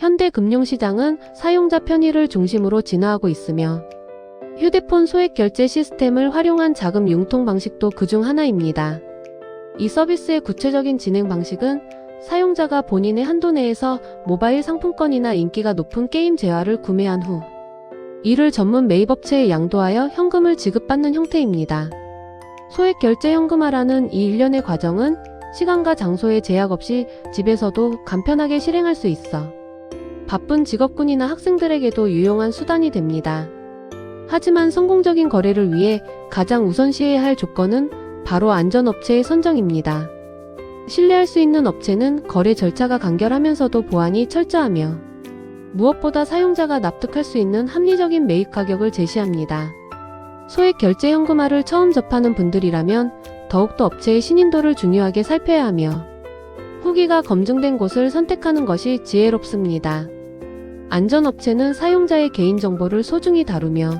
현대 금융시장은 사용자 편의를 중심으로 진화하고 있으며 휴대폰 소액 결제 시스템을 활용한 자금 융통 방식도 그중 하나입니다. 이 서비스의 구체적인 진행 방식은 사용자가 본인의 한도 내에서 모바일 상품권이나 인기가 높은 게임 재화를 구매한 후 이를 전문 매입업체에 양도하여 현금을 지급받는 형태입니다. 소액 결제 현금화라는 이 일련의 과정은 시간과 장소에 제약 없이 집에서도 간편하게 실행할 수 있어 바쁜 직업군이나 학생들에게도 유용한 수단이 됩니다. 하지만 성공적인 거래를 위해 가장 우선시해야 할 조건은 바로 안전업체의 선정입니다. 신뢰할 수 있는 업체는 거래 절차가 간결하면서도 보안이 철저하며 무엇보다 사용자가 납득할 수 있는 합리적인 매입 가격을 제시합니다. 소액 결제 현금화를 처음 접하는 분들이라면 더욱더 업체의 신인도를 중요하게 살펴야 하며 후기가 검증된 곳을 선택하는 것이 지혜롭습니다. 안전업체는 사용자의 개인정보를 소중히 다루며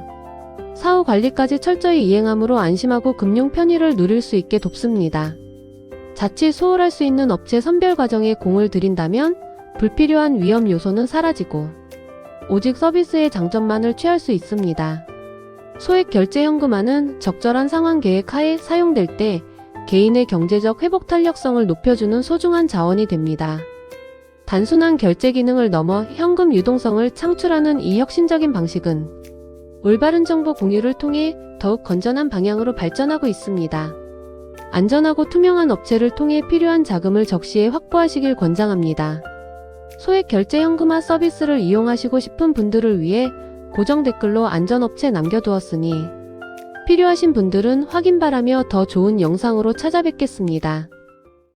사후 관리까지 철저히 이행함으로 안심하고 금융 편의를 누릴 수 있게 돕습니다. 자칫 소홀할 수 있는 업체 선별 과정에 공을 들인다면 불필요한 위험 요소는 사라지고 오직 서비스의 장점만을 취할 수 있습니다. 소액 결제 현금화는 적절한 상황 계획 하에 사용될 때 개인의 경제적 회복 탄력성을 높여주는 소중한 자원이 됩니다. 단순한 결제 기능을 넘어 현금 유동성을 창출하는 이 혁신적인 방식은 올바른 정보 공유를 통해 더욱 건전한 방향으로 발전하고 있습니다. 안전하고 투명한 업체를 통해 필요한 자금을 적시에 확보하시길 권장합니다. 소액 결제 현금화 서비스를 이용하시고 싶은 분들을 위해 고정 댓글로 안전업체 남겨두었으니 필요하신 분들은 확인 바라며 더 좋은 영상으로 찾아뵙겠습니다.